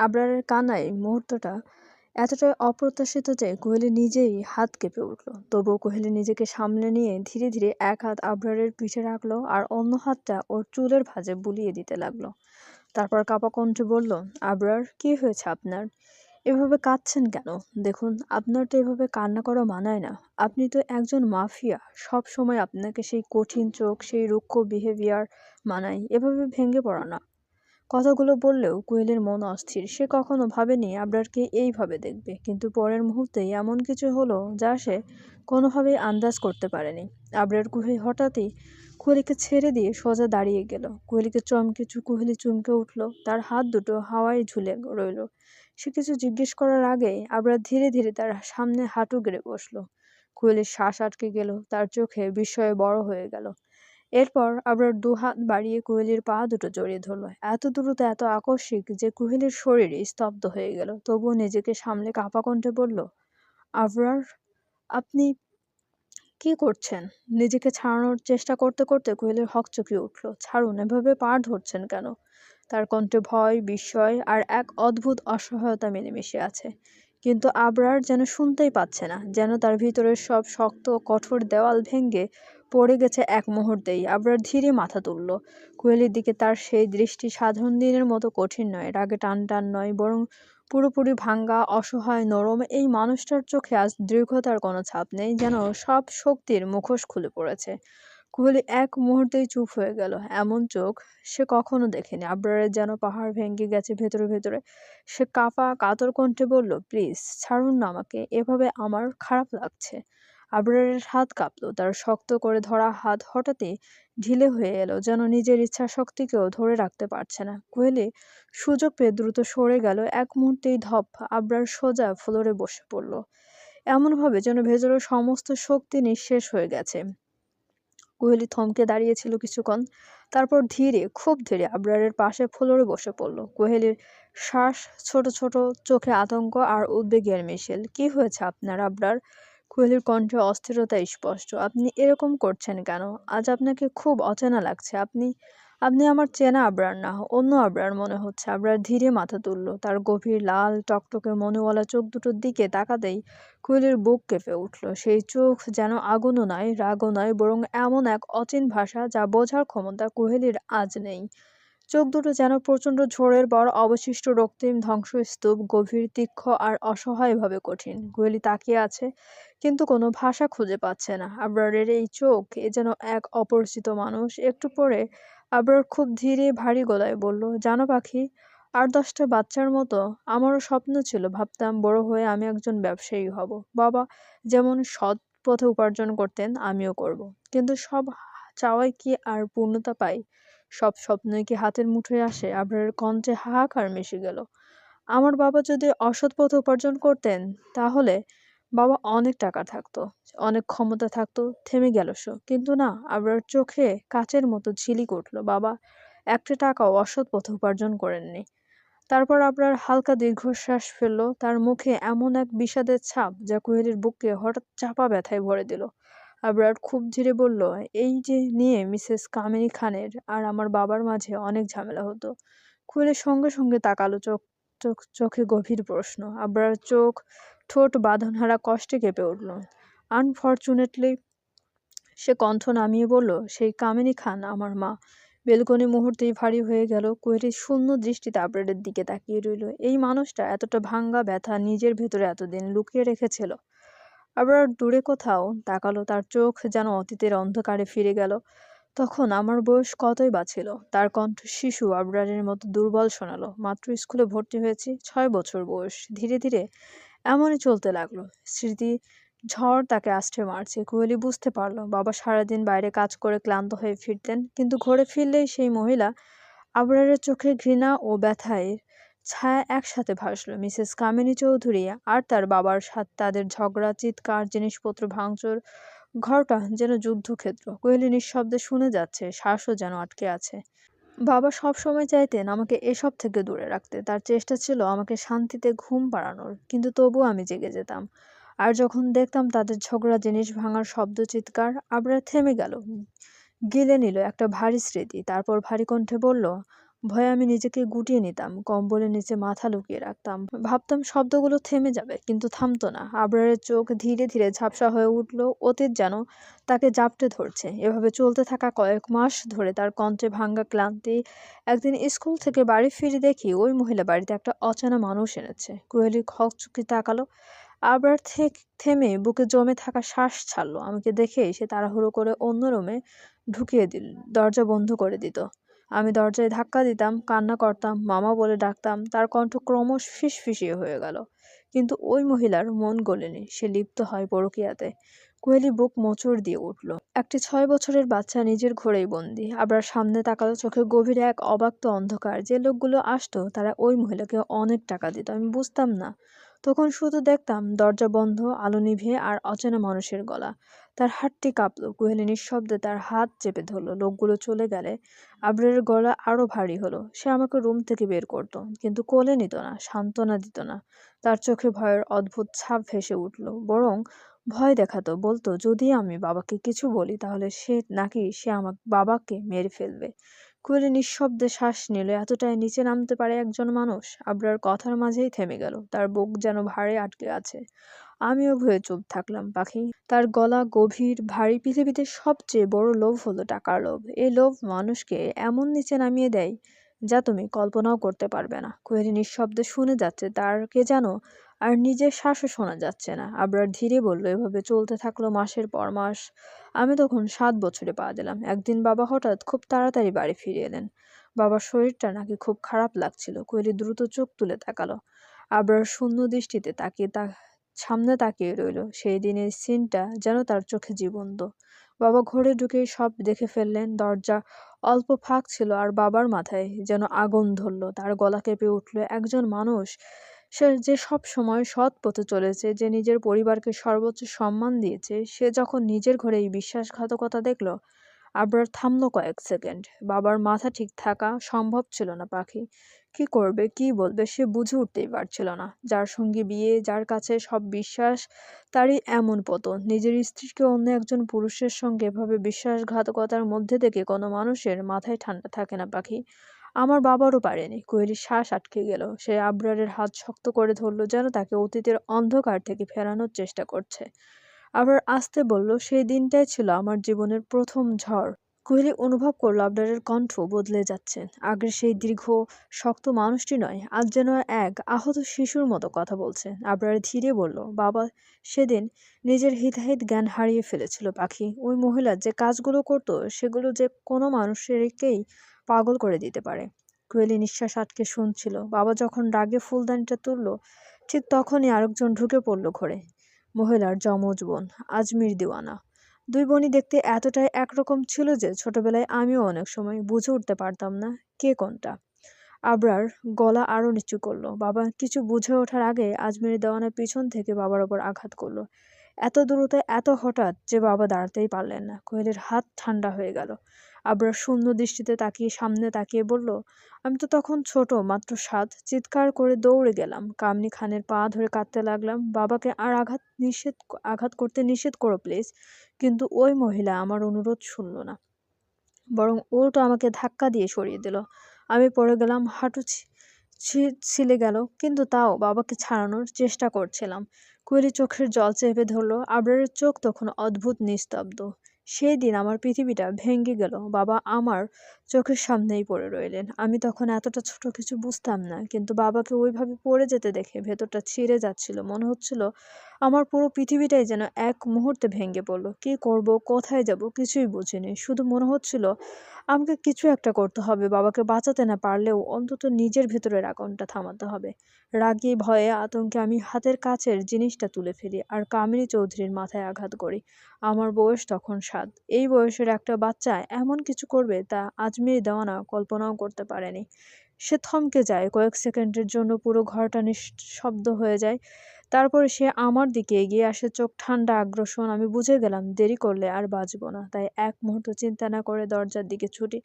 আবরারের কান্নায় মুহূর্তটা এতটাই অপ্রত্যাশিত যে কোহেলি নিজেই হাত কেঁপে উঠল। তবুও কোহেলি নিজেকে সামলে নিয়ে ধীরে ধীরে এক হাত আবরারের পিঠে রাখল আর অন্য হাতটা ওর চুলের ভাঁজে বুলিয়ে দিতে লাগল। তারপর কাপা কণ্ঠে বলল, আবরার, কি হয়েছে আপনার? এভাবে কাঁদছেন কেন? দেখুন, আপনার তো এভাবে কান্না করা মানায় না। আপনি তো একজন মাফিয়া। সব সময় আপনাকে সেই কঠিন চোখ, সেই রুক্ষ বিহেভিয়ার মানায়। এভাবে ভেঙে পড়া না। কথাগুলো বললেও কোয়েলের মন অস্থির। সে কখনো ভাবেনি আবরারকে এইভাবে দেখবে, কিন্তু পরের মুহূর্তেই এমন কিছু হলো যা সে কোনোভাবেই আন্দাজ করতে পারেনি। আবরার কুহে হঠাৎই কোয়েলিকে ছেড়ে দিয়ে সোজা দাঁড়িয়ে গেল। কোহলিকে চমকে কোহলি চমকে উঠল। তার হাত দুটো হাওয়ায় ঝুলে রইল। সে কিছু জিজ্ঞেস করার আগেই আবরার ধীরে ধীরে তার সামনে হাঁটু গেড়ে বসল। কোহলির শ্বাস আটকে গেল। তার চোখে বিস্ময়ে বড় হয়ে গেল। এরপর আবার দুহাত বাড়িয়ে কোহেলির পা দুটো জড়িয়ে ধরল। এত দ্রুত, এত আকস্মিক যে কোহেলির শরীর স্তব্ধ হয়ে গেল, তবুও নিজেকে সামলে কাঁপা কণ্ঠে বলল, আবরার, আপনি কি করছেন? নিজেকে ছাড়ানোর চেষ্টা করতে করতে কোহেলির হকচকিয়ে উঠল। ছাড়ুন, এভাবে পা ধরছেন কেন? তার কণ্ঠে ভয়, বিস্ময় আর এক অদ্ভুত অসহায়তা মিলেমিশে আছে। কিন্তু আবরার যেন শুনতেই পাচ্ছে না, যেন তার ভিতরের সব শক্ত কঠোর দেওয়াল ভেঙে পড়ে গেছে এক মুহূর্তেই। আবরার ধীরে মাথা তুলল। কোয়েলির দিকে তার সেই দৃষ্টি সাধারণ দিনের মতো কঠিন নয় রাগে টান টান নয়, বরং পুরোপুরি ভাঙ্গা, অসহায়, নরম এই মানুষটার চোখে আজ দীর্ঘতার কোনো ছাপ নেই, যেন সব শক্তির মুখোশ খুলে পড়েছে। কোহলি এক মুহূর্তেই চুপ হয়ে গেল। এমন চোখ সে কখনো দেখেনি। আবরারের যেন পাহাড় ভেঙে গেছে ভেতরে ভেতরে। সে কাপা কাতর কণ্ঠে বলল, প্লিজ, ছাড়ুন না আমাকে। এভাবে আমার খারাপ লাগছে। আবরারের হাত কাঁপল। তার শক্ত করে ধরা হাত হঠাৎই ঢিলে হয়ে এলো, যেন নিজের ইচ্ছা শক্তিকেও ধরে রাখতে পারছে না। কোহেলি সুযোগ পেয়ে দ্রুত সরে গেল। এক মুহূর্তেই ধপ, আবরার সোজা ফ্লোরে বসে পড়ল। এমনভাবে যেন ভেতরের সমস্ত শক্তি নিঃশেষ হয়ে গেছে। কোহেলি থমকে দাঁড়িয়েছিল কিছুক্ষণ। তারপর ধীরে, খুব ধীরে আবরারের পাশে ফ্লোরে বসে পড়ল। কোহেলির শ্বাস ছোট ছোট, চোখে আতঙ্ক আর উদ্বেগের মিশেল। কি হয়েছে আপনার আবরার? কোহেলির কণ্ঠে অস্থিরতা স্পষ্ট। আপনি এরকম করছেন কেন? আজ আপনাকে খুব অচেনা লাগছে। আপনি আপনি আমার চেনা আবরার না, অন্য আবরার মনে হচ্ছে। আবরার ধীরে মাথা তুলল, তার গভীর লাল টকটকে মনেওয়ালা চোখ দুটোর দিকে তাকাতেই কোহলির বুক কেঁপে উঠল। সেই চোখ যেন আগুনও নয় রাগও নয় বরং এমন এক অচিন ভাষা যা বোঝার ক্ষমতা কোহেলির আজ নেই। চোখ দুটো যেন প্রচণ্ড ঝোড়ের পর অবশিষ্ট রক্তিম ধ্বংসস্তূপ, গভীর, তীক্ষ্ণ আর অসহায়ভাবে কঠিন। কোহলি তাকিয়ে আছে, কিন্তু কোনো ভাষা খুঁজে পাচ্ছে না। আবরারের এই চোখ এ যেন এক অপরিচিত মানুষ। একটু পরে আবরার খুব ধীরে ভারী গলায় বলল, জানো পাখি, আর দশটা বাচ্চার মতো আমারও স্বপ্ন ছিল, ভাবতাম বড় হয়ে আমি একজন ব্যবসায়ী হব। বাবা যেমন সৎ পথে উপার্জন করতেন, আমিও করব। কিন্তু সব চাওয়াই কি আর পূর্ণতা পাই? সব স্বপ্নই কি হাতের মুঠোয় আসে? আবরারের কণ্ঠে হাহাকার মিশে গেল। আমার বাবা যদি অসৎ পথে উপার্জন করতেন, তাহলে বাবা অনেক টাকা থাকতো, অনেক ক্ষমতা থাকতো, থেমে গেল সো। কিন্তু না আবার চোখে কাচের মতো ঝিলিক উঠল। বাবা একটা টাকাও অসৎ পথে উপার্জন করেননি। তারপর আপনার হালকা দীর্ঘশ্বাস ফেলল। তার মুখে এমন এক বিষাদের ছাপ যা কোহেলির বুককে হঠাৎ চাপা ব্যথায় ভরে দিল। আবরার খুব ধীরে বলল, এই যে নিয়ে মিসেস কামিনী খানের আর আমার বাবার মাঝে অনেক ঝামেলা হতো। কোহেলির সঙ্গে সঙ্গে তাকালো চোখ চোখ, চোখে গভীর প্রশ্ন। আবরার চোখ ঠোঁট বাঁধনহারা কষ্টে কেঁপে উঠল। আনফর্চুনেটলি সে কণ্ঠ নামিয়ে বলল, সেই কামিনী খান আমার মা। বেলকনি মুহূর্তেই ভারী হয়ে গেল কোয়েরির শূন্য দৃষ্টিতে আবরারের দিকে তাকিয়ে রইল। এই মানুষটা এতটা ভাঙ্গা ব্যথা নিজের ভেতরে এতদিন লুকিয়ে রেখেছিল। আবার দূরে কোথাও তাকালো, তার চোখ যেন অতীতের অন্ধকারে ফিরে গেল। তখন আমার বয়স কতই বাছিল তার কণ্ঠ শিশু আবরারের মতো দুর্বল শোনালো। মাত্র স্কুলে ভর্তি হয়েছি, ছয় বছর বয়স। ধীরে ধীরে এমনই চলতে লাগল। স্মৃতি ঝড় তাকে আষ্টে মারছে। কোহলি বুঝতে পারল, বাবা সারাদিন বাইরে কাজ করে ক্লান্ত হয়ে ফিরতেন, কিন্তু ঘরে ফিরলেই সেই মহিলা আবরারের চোখে ঘৃণা ও ব্যথায় ছায়া একসাথে ভাসলো। মিসেস কামিনী চৌধুরী আর তার বাবার সাথে তাদের ঝগড়া, চিৎকার, জিনিসপত্র ভাঙচুর, ঘরটা যেন যুদ্ধক্ষেত্র। কোহলি নিঃশব্দে শুনে যাচ্ছে, শ্বাসও যেন আটকে আছে। বাবা সব সময় চাইতেন আমাকে এসব থেকে দূরে রাখতে। তার চেষ্টা ছিল আমাকে শান্তিতে ঘুম পাড়ানোর, কিন্তু তবুও আমি জেগে যেতাম। আর যখন দেখতাম তাদের ঝগড়া, জিনিস ভাঙার শব্দ, চিৎকার আবরা থেমে গেল। গিলে নিল একটা ভারী স্মৃতি, তারপর ভারী কণ্ঠে বলল ভয়ে আমি নিজেকে গুটিয়ে নিতাম, কম্বলের নিচে মাথা লুকিয়ে রাখতাম। ভাবতাম শব্দগুলো থেমে যাবে, কিন্তু থামতো না। আবরারের চোখ ধীরে ধীরে ঝাপসা হয়ে উঠল, অতীত যেন তাকে জাপটে ধরছে। এভাবে চলতে থাকা কয়েক মাস ধরে তার কণ্ঠে ভাঙ্গা ক্লান্তি। একদিন স্কুল থেকে বাড়ি ফিরে দেখি ওই মহিলা বাড়িতে একটা অচেনা মানুষ এনেছে। কোয়েলি চুকি তাকালো। আবার থেমে বুকে জমে থাকা শ্বাস ছাড়লো। আমাকে দেখে সে তাড়াহুড়ো করে অন্য রুমে ঢুকিয়ে দিল, দরজা বন্ধ করে দিত। আমি দরজায় ধাক্কা দিতাম, কান্না করতাম, মামা বলে ডাকতাম, তার কণ্ঠ ক্রমশ ফিসফিসিয়ে হয়ে গেল। কিন্তু ওই মহিলার মন গলেনি, সে লিপ্ত হয় পরকিয়াতে। কোয়েলি বুক মোচড় দিয়ে উঠল। একটি ছয় বছরের বাচ্চা নিজের ঘোরেই বন্দি। আবার সামনে তাকালো চোখে গভীরে এক অবাক্ত অন্ধকার। যে লোকগুলো আসতো, তারা ওই মহিলাকে অনেক টাকা দিত, আমি বুঝতাম না। তখন শুধু দেখতাম দরজা বন্ধ, আলো নিভে আর অচেনা মানুষের গলা। তার হাতটি কাঁপল কোহেলি নিঃশব্দে তার হাত চেপে ধরলো, লোকগুলো চলে গেলে আবরের গলা আরও ভারী হলো। সে আমাকে রুম থেকে বের করত, কিন্তু কোলে নিত না, সান্ত্বনা দিত না। তার চোখে ভয়ের অদ্ভুত ছাপ ভেসে উঠল, বরং ভয় দেখাতো, বলতো, যদি আমি বাবাকে কিছু বলি, তাহলে সে নাকি সে আমার বাবাকে মেরে ফেলবে। কোয়েলি নিঃশব্দে শ্বাস নিল। এতটাই নিচে নামতে পারে একজন মানুষ? আবরার কথার মাঝেই থেমে গেল। তার বুক যেন ভারে আটকে আছে। আমিও ভয়ে চুপ থাকলাম, পাখি। তার গলা গভীর, ভারী পৃথিবীতে সবচেয়ে বড় লোভ হলো টাকার লোভ। এই লোভ মানুষকে এমন নিচে নামিয়ে দেয় যা তুমি কল্পনাও করতে পারবে না। কোয়েলি নিঃশব্দে শুনে যাচ্ছে, তার কে জানো আর নিজের শ্বাসও শোনা যাচ্ছে না। আবরার ধীরে বলল, এভাবে চলতে থাকল মাসের পর মাস। আমি তখন সাত বছরে পা দিলাম একদিন বাবা হঠাৎ খুব তাড়াতাড়ি বাড়ি ফিরে এলেন। বাবার শরীরটা নাকি খুব খারাপ লাগছিল। কোয়েলি দ্রুত চোখ তুলে তাকালো। আবরার শূন্য দৃষ্টিতে তাকিয়ে তা সামনে তাকিয়ে রইল। সেই দিনের সিনটা যেন তার চোখে জীবন্ত। বাবা ঘরে ঢুকেই সব দেখে ফেললেন। দরজা অল্প ফাঁক ছিল আর বাবার মাথায় যেন আগুন ধরল। তার গলা কেঁপে উঠল। একজন মানুষ সে যে সব সময় সৎ পথে চলেছে, যে নিজের পরিবারকে সর্বোচ্চ সম্মান দিয়েছে, সে যখন নিজের ঘরে এই বিশ্বাসঘাতকতা দেখল, আবরার থামলো কয়েক সেকেন্ড। বাবার মাথা ঠিক থাকা সম্ভব ছিল না পাখি। কি করবে, কি বলবে সে বুঝে উঠতেই পারছিল না। যার সঙ্গে বিয়ে, যার কাছে সব বিশ্বাস, তারই এমন পতন। নিজের স্ত্রীকে অন্য একজন পুরুষের সঙ্গে এভাবে বিশ্বাসঘাতকতার মধ্যে থেকে কোনো মানুষের মাথায় ঠান্ডা থাকে না, পাখি। আমার বাবারও পারেনি। কোয়েলির শ্বাস আটকে গেল। সে আবরারের হাত শক্ত করে ধরল যেন তাকে অতীতের অন্ধকার থেকে ফেরানোর চেষ্টা করছে। আবার আসতে বলল, সেই দিনটাই ছিল আমার জীবনের প্রথম ঝড়। কোহলি অনুভব করল আবরারের কণ্ঠ বদলে যাচ্ছে। আগের সেই দীর্ঘ, শক্ত মানুষটি নয়, আজ যেন এক আহত শিশুর মতো কথা বলছে। আবরার ধীরে বলল, বাবা, সেদিন নিজের হিতাহিত জ্ঞান হারিয়ে ফেলেছিল, পাখি। ওই মহিলা যে কাজগুলো করতো, সেগুলো যে কোনো মানুষেরকেই পাগল করে দিতে পারে। কোয়েলি নিঃশ্বাস আটকে শুনছিল। বাবা যখন রাগে ফুলদানিটা তুলল, ঠিক তখনই আরেকজন ঢুকে পড়ল ঘরে। মহিলার যমজ বোন, আজমির দিওয়ানা। দুই বোনই দেখতে এতটাই একরকম ছিল যে ছোটবেলায় আমিও অনেক সময় বুঝে উঠতে পারতাম না কে কোনটা। আবরার গলা আরও নিচু করল। বাবা, কিছু বুঝে ওঠার আগে আজমির দেওয়ানের পিছন থেকে বাবার ওপর আঘাত করল। এত দূরতে, এত হঠাৎ যে বাবা দাঁড়াতেই পারলেন না। কোয়েলের হাত ঠান্ডা হয়ে গেল। আবরার শূন্য দৃষ্টিতে তাকিয়ে সামনে তাকিয়ে বলল, আমি তো তখন ছোট, মাত্র সাত। চিৎকার করে দৌড়ে গেলাম। কামনি খানের পা ধরে কাঁদতে লাগলাম, বাবাকে আর আঘাত নিষেধ আঘাত করতে নিষেধ করো প্লিজ। কিন্তু ওই মহিলা আমার অনুরোধ শুনল না। বরং উল্টো আমাকে ধাক্কা দিয়ে সরিয়ে দিল। আমি পড়ে গেলাম, হাঁটু ছিলে গেল। কিন্তু তাও বাবাকে ছাড়ানোর চেষ্টা করছিলাম। কুয়েলি চোখের জল চেপে ধরলো। আবরারের চোখ তখন অদ্ভুত নিস্তব্ধ। সেই দিন আমার পৃথিবীটা ভেঙে গেল। বাবা আমার চোখের সামনেই পড়ে রইলেন। আমি তখন এতটা ছোট কিছু বুঝতাম না, কিন্তু বাবাকে ওইভাবে পড়ে যেতে দেখে ভেতরটা ছিঁড়ে যাচ্ছিল। মনে হচ্ছিল আমার পুরো পৃথিবীটাই যেন এক মুহূর্তে ভেঙে পড়ল। কি করব, কোথায় যাব, কিছুই বুঝিনি। শুধু মনে হচ্ছিল আমাকে কিছু একটা করতে হবে, বাবাকে বাঁচাতে না পারলেও অন্তত নিজের ভেতরের আগুনটা থামাতে হবে। রাগি ভয়ে আতঙ্কে আমি হাতের কাছের জিনিসটা তুলে ফেলি আর কামিনী চৌধুরীর মাথায় আঘাত করি। আমার বয়স তখন সাত। এই বয়সের একটা বাচ্চা এমন কিছু করবে তা আজমির দেওয়ানা কল্পনাও করতে পারেনি। সে থমকে যায়, কয়েক সেকেন্ডের জন্য পুরো ঘরটা নিঃশব্দ হয়ে যায়। তারপরে সে আমার দিকে এগিয়ে আসে, চোখ ঠান্ডা, আগ্রসন। আমি বুঝে গেলাম, দেরি করলে আর বাঁচব না। তাই এক মুহূর্ত চিন্তা না করে দরজার দিকে ছুটি।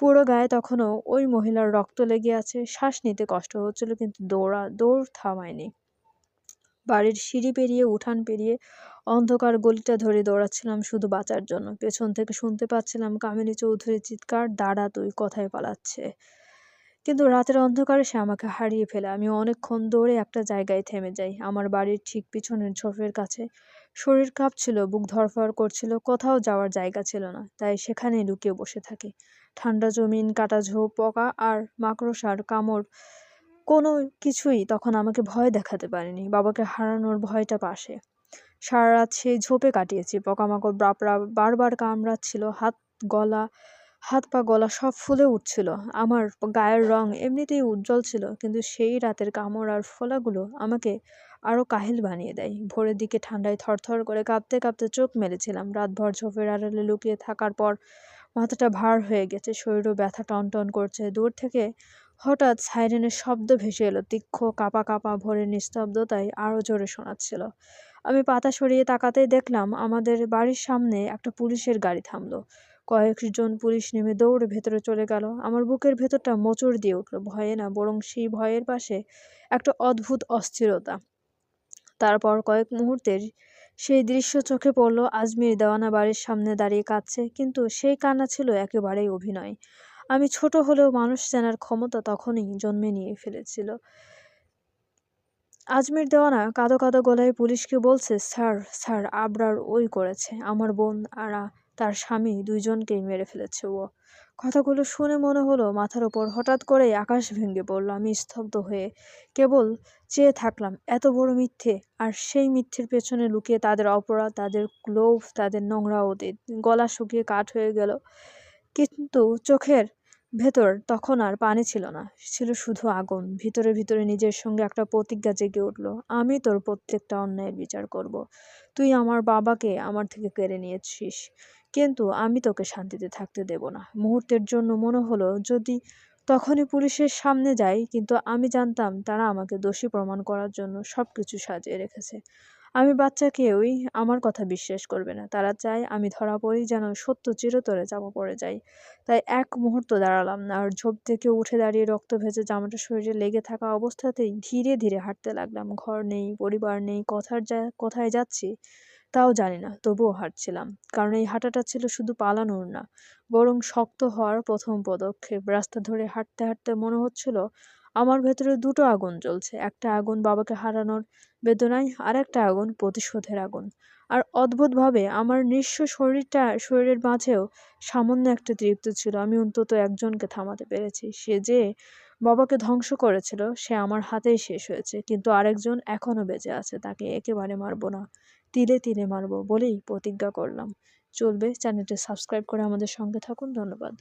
পুরো গায়ে তখনও ওই মহিলার রক্ত লেগে আছে। শ্বাস নিতে কষ্ট হচ্ছিল, কিন্তু দৌড়া, দৌড় থামায়নি। বাড়ির সিঁড়ি পেরিয়ে, উঠান পেরিয়ে অন্ধকার গলিটা ধরে দৌড়াচ্ছিলাম শুধু বাঁচার জন্য। পেছন থেকে শুনতে পাচ্ছিলাম কামিনী চৌধুরীর চিৎকার, দাঁড়া তুই কথায় পালাচ্ছে? কিন্তু রাতের অন্ধকারে সে আমাকে হারিয়ে ফেলে। আমি অনেকক্ষণ দৌড়ে একটা জায়গায় থেমে যাই। আমার বাড়ির ঠিক পিছনের ঝোপের কাছে শরীর কাঁপছিল, বুক ধরফর করছিল, কোথাও যাওয়ার জায়গা ছিল না, তাই সেখানে লুকিয়ে বসে থাকে। ঠান্ডা জমিন, কাটা ঝোপ, পকা আর মাকড়সার কামড়, কোনো কিছুই তখন আমাকে ভয় দেখাতে পারেনি, বাবাকে হারানোর ভয়টা পাশে। সারা রাত সেই ঝোপে কাটিয়েছি, পোকামাকড় বাপরা বারবার কামড়াচ্ছিল, হাত, গলা হাত পা গলা সব ফুলে উঠছিল। আমার গায়ের রং এমনিতেই উজ্জ্বল ছিল, কিন্তু সেই রাতের কামড় আর ফোলাগুলো আমাকে আরও কাহিল বানিয়ে দেয়। ভোরের দিকে ঠান্ডায় থরথর করে কাঁপতে কাঁপতে চোখ মেলেছিলাম। রাতভর ঝোপের আড়ালে লুকিয়ে থাকার পর মাথাটা ভার হয়ে গেছে, শরীরও ব্যথা টনটন করছে। দূর থেকে হঠাৎ সাইরেনের শব্দ ভেসে এলো, তীক্ষ্ণ কাপা কাপা ভোরের নিস্তব্ধতায় আরও জোরে শোনাচ্ছিল। আমি পাতা সরিয়ে তাকাতেই দেখলাম আমাদের বাড়ির সামনে একটা পুলিশের গাড়ি থামলো। কয়েকজন পুলিশ নেমে দৌড়ে ভেতরে চলে গেল। আমার বুকের ভেতরটা মোচড় দিয়ে উঠল, ভয়ে না, বরং সেই ভয়ের পাশে একটা অদ্ভুত অস্থিরতা। তারপর কয়েক মুহূর্তের সেই দৃশ্য চোখে পড়ল আজমির দেওয়ানা বাড়ির সামনে দাঁড়িয়ে কাঁদছে, কিন্তু সেই কান্না ছিল একেবারেই অভিনয়। আমি ছোট হলেও মানুষ জানার ক্ষমতা তখনই জন্মে নিয়ে ফেলেছিল। আজমির দেওয়ানা কাঁদো কাঁদো গলায় পুলিশকে বলছে, স্যার স্যার, আবরার ওই করেছে, আমার বোন আর তার স্বামী দুইজনকেই মেরে ফেলেছে ও। কথাগুলো শুনে মনে হলো মাথার ওপর হঠাৎ করেই আকাশ ভেঙে পড়ল। আমি স্তব্ধ হয়ে কেবল চেয়ে থাকলাম, এত বড় মিথ্যে। আর সেই মিথ্যের পেছনে লুকিয়ে তাদের অপরাধ, তাদের লোভ, তাদের নোংরা অতীত গলা শুকিয়ে কাঠ হয়ে গেল। কিন্তু চোখের ভেতর তখন আর পানি ছিল না, ছিল শুধু আগুন। ভিতরে ভিতরে নিজের সঙ্গে একটা প্রতিজ্ঞা জেগে উঠল, আমি তোর প্রত্যেকটা অন্যায়ের বিচার করব। তুই আমার বাবাকে আমার থেকে কেড়ে নিয়েছিস। কিন্তু আমি তোকে শান্তিতে থাকতে দেব না। মুহূর্তের জন্য মনে হলো যদি তখনই পুলিশের সামনে যাই, কিন্তু আমি জানতাম তারা আমাকে দোষী প্রমাণ করার জন্য সব কিছু সাজিয়ে রেখেছে। আমি বাচ্চা কেউই আমার কথা বিশ্বাস করবে না। তারা চায় আমি ধরা পড়ি যেন সত্য চিরতরে চাপা পড়ে যাই। তাই এক মুহূর্ত দাঁড়ালাম না, আর ঝোপ থেকে উঠে দাঁড়িয়ে রক্ত ভেজে জামাটা শরীরে লেগে থাকা অবস্থাতেই ধীরে ধীরে হাঁটতে লাগলাম। ঘর নেই, পরিবার নেই, কথার যা কোথায় যাচ্ছি? তাও জানি না, তবুও হাঁটছিলাম। কারণ এই হাঁটাটা ছিল শুধু পালানোর না, বরং শক্ত হওয়ার প্রথম পদক্ষেপ। রাস্তা ধরে হাঁটতে হাঁটতে মনে হচ্ছিল, আমার ভেতরে দুটো আগুন জ্বলছে, একটা আগুন বাবাকে হারানোর বেদনায়, আর একটা আগুন প্রতিশোধের আগুন। আর অদ্ভুতভাবে আমার নিঃস্ব শরীরটা, শরীরের মাঝেও সামান্য একটা তৃপ্ত ছিল। আমি অন্তত একজনকে থামাতে পেরেছি। সে যে বাবাকে ধ্বংস করেছিল, সে আমার হাতেই শেষ হয়েছে। কিন্তু আরেকজন এখনও বেঁচে আছে, তাকে একেবারে মারবো না। তিলে তিলে মারব বলেই প্রতিজ্ঞা করলাম। চলবে চ্যানেলটি সাবস্ক্রাইব করে আমাদের সঙ্গে থাকুন ধন্যবাদ।